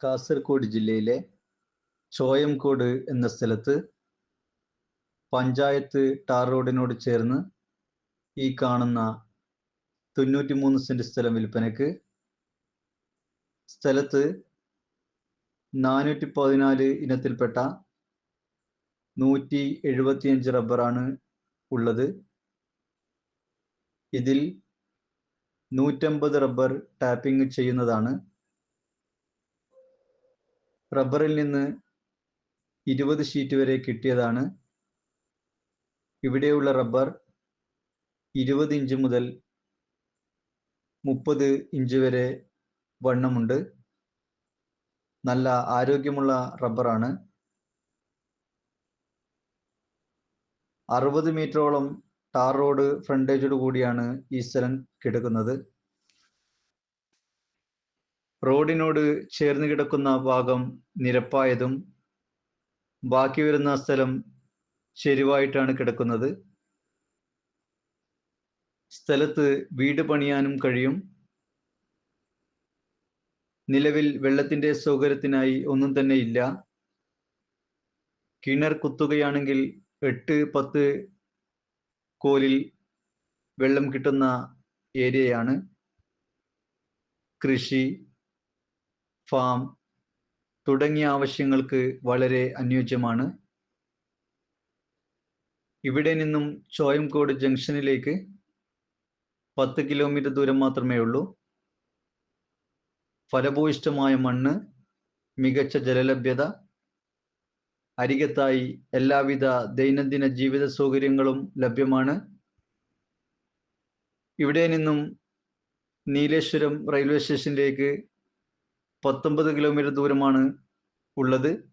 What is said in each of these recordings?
കാസർഗോഡ് ജില്ലയിലെ ചോയംകോട് എന്ന സ്ഥലത്ത് പഞ്ചായത്ത് ടാർ റോഡിനോട് ചേർന്ന് ഈ കാണുന്ന തൊണ്ണൂറ്റി മൂന്ന് സെന്റ് സ്ഥലം വിൽപ്പനയ്ക്ക് സ്ഥലത്ത് നാനൂറ്റി പതിനാല് ഇനത്തിൽപ്പെട്ട നൂറ്റി എഴുപത്തിയഞ്ച് റബ്ബറാണ് ഉള്ളത്. ഇതിൽ നൂറ്റമ്പത് റബ്ബർ ടാപ്പിംഗ് ചെയ്യുന്നതാണ്. റബ്ബറിൽ നിന്ന് ഇരുപത് ഷീറ്റ് വരെ കിട്ടിയതാണ്. ഇവിടെയുള്ള റബ്ബർ ഇരുപത് ഇഞ്ച് മുതൽ മുപ്പത് ഇഞ്ച് വരെ വണ്ണമുണ്ട്. നല്ല ആരോഗ്യമുള്ള റബ്ബറാണ്. അറുപത് മീറ്ററോളം ടാർ റോഡ് ഫ്രണ്ടേജോട് കൂടിയാണ് ഈ സ്ഥലം കിടക്കുന്നത്. റോഡിനോട് ചേർന്ന് കിടക്കുന്ന ഭാഗം നിരപ്പായതും ബാക്കി വരുന്ന സ്ഥലം ചെരുവായിട്ടാണ് കിടക്കുന്നത്. സ്ഥലത്ത് വീട് പണിയാനും കഴിയും. നിലവിൽ വെള്ളത്തിന്റെ സൗകര്യത്തിനായി ഒന്നും തന്നെ ഇല്ല. കിണർ കുത്തുകയാണെങ്കിൽ എട്ട് പത്ത് കോലിൽ വെള്ളം കിട്ടുന്ന ഏരിയയാണ്. കൃഷി ഫാം തുടങ്ങിയ ആവശ്യങ്ങൾക്ക് വളരെ അനുയോജ്യമാണ്. ഇവിടെ നിന്നും ചോയംകോട് ജംഗ്ഷനിലേക്ക് പത്ത് കിലോമീറ്റർ ദൂരം മാത്രമേ ഉള്ളൂ. ഫലഭൂയിഷ്ടമായ മണ്ണ് മികച്ച ജലലഭ്യത അരികത്തായി എല്ലാവിധ ദൈനംദിന ജീവിത സൗകര്യങ്ങളും ലഭ്യമാണ്. ഇവിടെ നിന്നും നീലേശ്വരം റെയിൽവേ സ്റ്റേഷനിലേക്ക് പത്തൊമ്പത് കിലോമീറ്റർ ദൂരമാണ് ഉള്ളത്.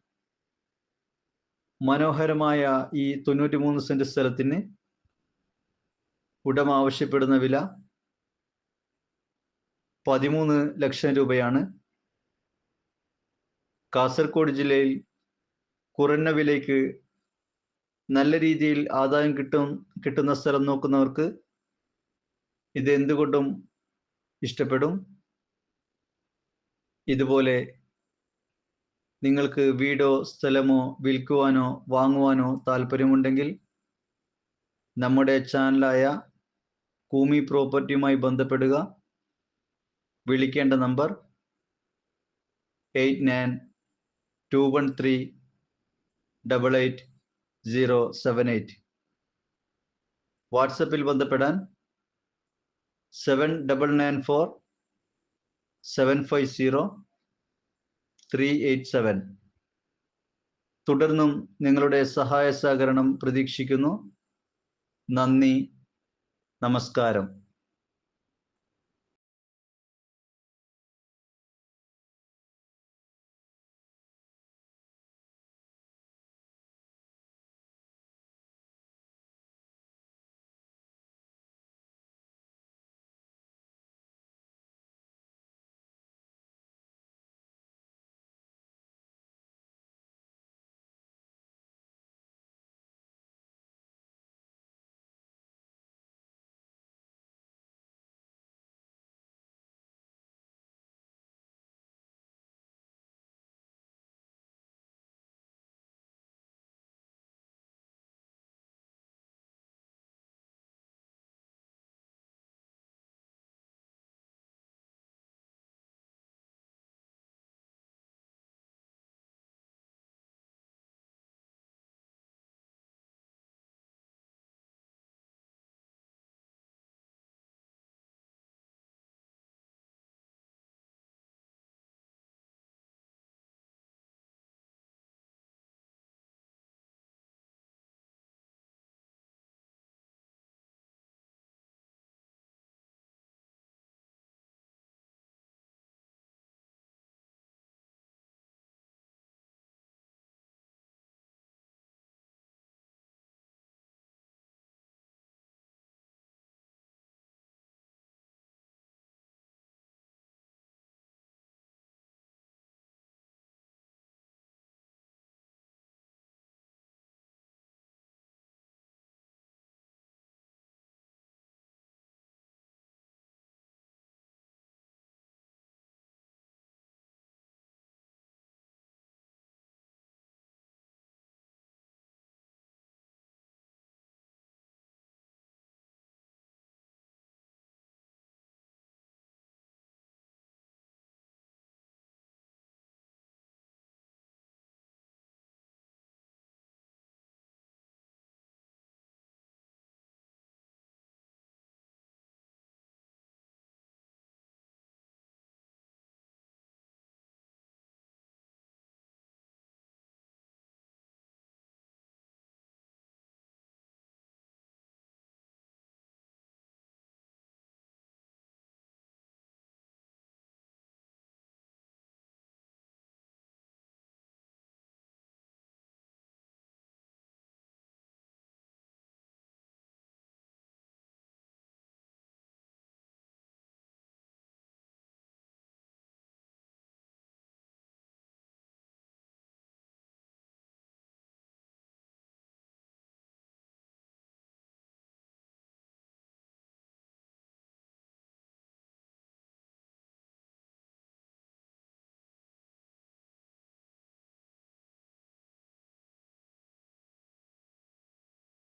മനോഹരമായ ഈ തൊണ്ണൂറ്റി മൂന്ന് സെന്റ് സ്ഥലത്തിന് ഉടമ ആവശ്യപ്പെടുന്ന വില പതിമൂന്ന് ലക്ഷം രൂപയാണ്. കാസർഗോഡ് ജില്ലയിൽ കുറഞ്ഞ വിലയ്ക്ക് നല്ല രീതിയിൽ ആദായം കിട്ടും കിട്ടുന്ന സ്ഥലം നോക്കുന്നവർക്ക് ഇത് എന്തുകൊണ്ടും ഇഷ്ടപ്പെടും. ഇതുപോലെ നിങ്ങൾക്ക് വീടോ സ്ഥലമോ വിൽക്കുവാനോ വാങ്ങുവാനോ താല്പര്യമുണ്ടെങ്കിൽ നമ്മുടെ ചാനലായ കൂമി പ്രോപ്പർട്ടിയുമായി ബന്ധപ്പെടുക. വിളിക്കേണ്ട number eight nine two one three double eight zero seven eight. വാട്സപ്പിൽ ബന്ധപ്പെടാൻ seven double nine four seven five zero three eight seven തുടർന്നും നിങ്ങളുടെ സഹായ സഹകരണം പ്രതീക്ഷിക്കുന്നു. നന്ദി. നമസ്കാരം.